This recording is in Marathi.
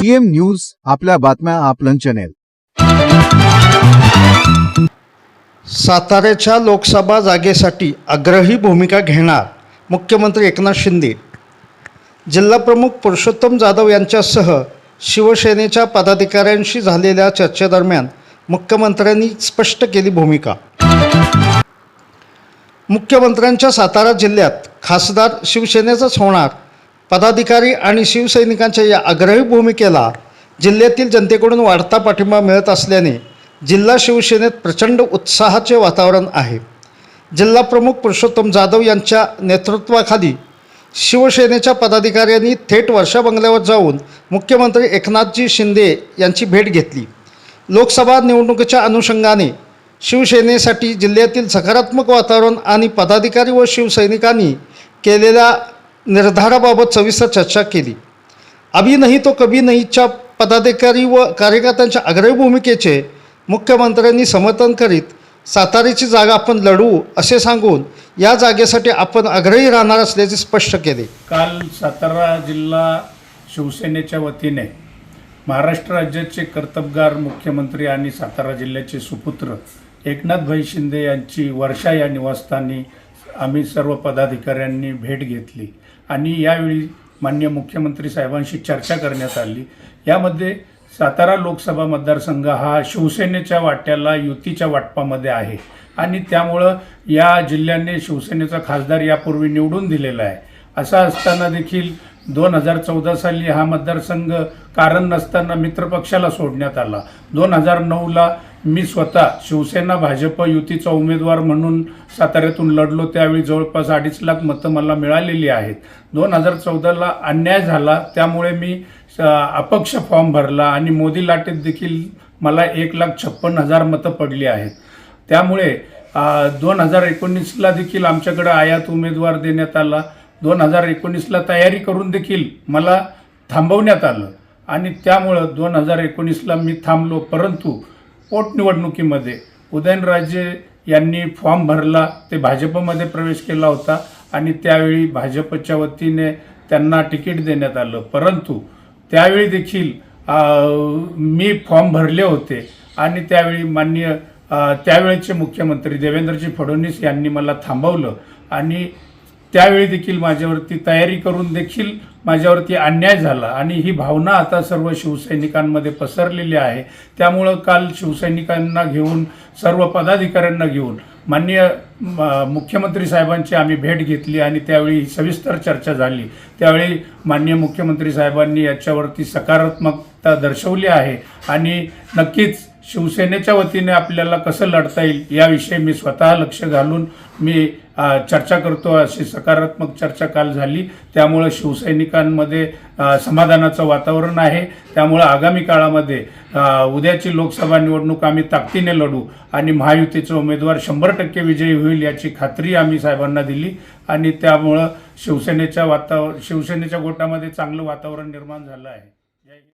सीएम न्यूज आपल्या बातम्या आपलं चॅनेल साताऱ्याच्या लोकसभा जागेसाठी आग्रही भूमिका घेणार मुख्यमंत्री एकनाथ शिंदे. जिल्हाप्रमुख पुरुषोत्तम जाधव यांच्यासह शिवसेनेच्या पदाधिकाऱ्यांशी झालेल्या चर्चेदरम्यान मुख्यमंत्र्यांनी स्पष्ट केली भूमिका. मुख्यमंत्र्यांच्या सातारा जिल्ह्यात खासदार शिवसेनेचाच होणार पदाधिकारी आणि शिवसैनिकांच्या या आग्रही भूमिकेला जिल्ह्यातील जनतेकडून वाढता पाठिंबा मिळत असल्याने जिल्हा शिवसेनेत प्रचंड उत्साहाचे वातावरण आहे. जिल्हाप्रमुख पुरुषोत्तम जाधव यांच्या नेतृत्वाखाली शिवसेनेच्या पदाधिकाऱ्यांनी थेट वर्षा बंगल्यावर जाऊन मुख्यमंत्री एकनाथजी शिंदे यांची भेट घेतली. लोकसभा निवडणुकीच्या अनुषंगाने शिवसेनेसाठी जिल्ह्यातील सकारात्मक वातावरण आणि पदाधिकारी व शिवसैनिकांनी केलेल्या निर्धाराबाबत सविस्तर चर्चा केली. अभी नाही तो कभी नाहीच्या पदाधिकारी व कार्यकर्त्यांच्या आग्रही भूमिकेचे मुख्यमंत्र्यांनी समर्थन करीत सातारीची जागा आपण लढवू असे सांगून या जागेसाठी आपण आग्रही राहणार असल्याचे स्पष्ट केले. काल सातारा जिल्हा शिवसेनेच्या वतीने महाराष्ट्र राज्याचे कर्तबगार मुख्यमंत्री आणि सातारा जिल्ह्याचे सुपुत्र एकनाथभाई शिंदे यांची वर्षा या निवासस्थानी आम्ही सर्व पदाधिकाऱ्यांनी भेट घेतली आणि यावेळी मान्य मुख्यमंत्री साहेबांशी चर्चा करण्यात आली. यामध्ये सातारा लोकसभा मतदारसंघ हा शिवसेनेच्या वाट्याला युतीच्या वाटपामध्ये आहे आणि त्यामुळं या जिल्ह्याने शिवसेनेचा खासदार यापूर्वी निवडून दिलेला आहे. असा असताना देखील दोन हजार चौदा साली हा मतदारसंघ कारण नसताना मित्रपक्षाला सोडण्यात आला. दोन हजार नऊला मी स्वतः शिवसेना भाजप युतीचा उमेदवार म्हणून साताऱ्यातून लढलो त्यावेळी जवळपास अडीच लाख मतं मला मिळालेली आहेत. दोन हजार चौदाला अन्याय झाला त्यामुळे मी अपक्ष फॉर्म भरला आणि मोदी लाटेत देखील मला एक लाख छप्पन हजार मतं पडली आहेत. त्यामुळे दोन हजार एकोणीसला देखील आमच्याकडं आयात उमेदवार देण्यात आला. दोन हजार एकोणीसला तयारी करून देखील मला थांबवण्यात आलं. आणि त्यामुळं दोन हजार एकोणीसला मी थांबलो परंतु पोटनिवडणुकीमध्ये उदयनराजे यांनी फॉर्म भरला ते भाजपमध्ये प्रवेश केला होता आणि त्यावेळी भाजपच्या वतीने त्यांना तिकीट देण्यात आलं. परंतु त्यावेळी देखील मी फॉर्म भरले होते आणि त्यावेळी माननीय त्यावेळचे त्यावेळेचे मुख्यमंत्री देवेंद्रजी फडणवीस यांनी मला थांबवलं आणि त्यावेळी देखील माझ्यावरती तयारी करून देखील माझ्यावरती अन्याय झाला. आणि ही भावना आता सर्व शिवसैनिकांमध्ये पसरलेली आहे. त्यामुळं काल शिवसैनिकांना घेऊन सर्व पदाधिकाऱ्यांना घेऊन माननीय म, मुख्यमंत्री साहेबांची आम्ही भेट घेतली आणि त्यावेळी सविस्तर चर्चा झाली. त्यावेळी माननीय मुख्यमंत्री साहेबांनी याच्यावरती सकारात्मकता दर्शवली आहे. आणि नक्कीच शिवसेनेच्या वतीने आपल्याला कसं लढता येईल याविषयी मी स्वतः लक्ष घालून मी चर्चा करतो. अशी सकारात्मक चर्चा काल झाली. त्यामुळं शिवसैनिकांमध्ये समाधानाचं वातावरण आहे. त्यामुळं आगामी काळामध्ये उद्याची लोकसभा निवडणूक आम्ही ताकदीने लढू आणि महायुतीचा उमेदवार शंभर टक्के विजयी होईल याची खात्री आम्ही साहेबांना दिली आणि त्यामुळं शिवसेनेच्या वातावरण शिवसेनेच्या गोटामध्ये चांगलं वातावरण निर्माण झालं आहे.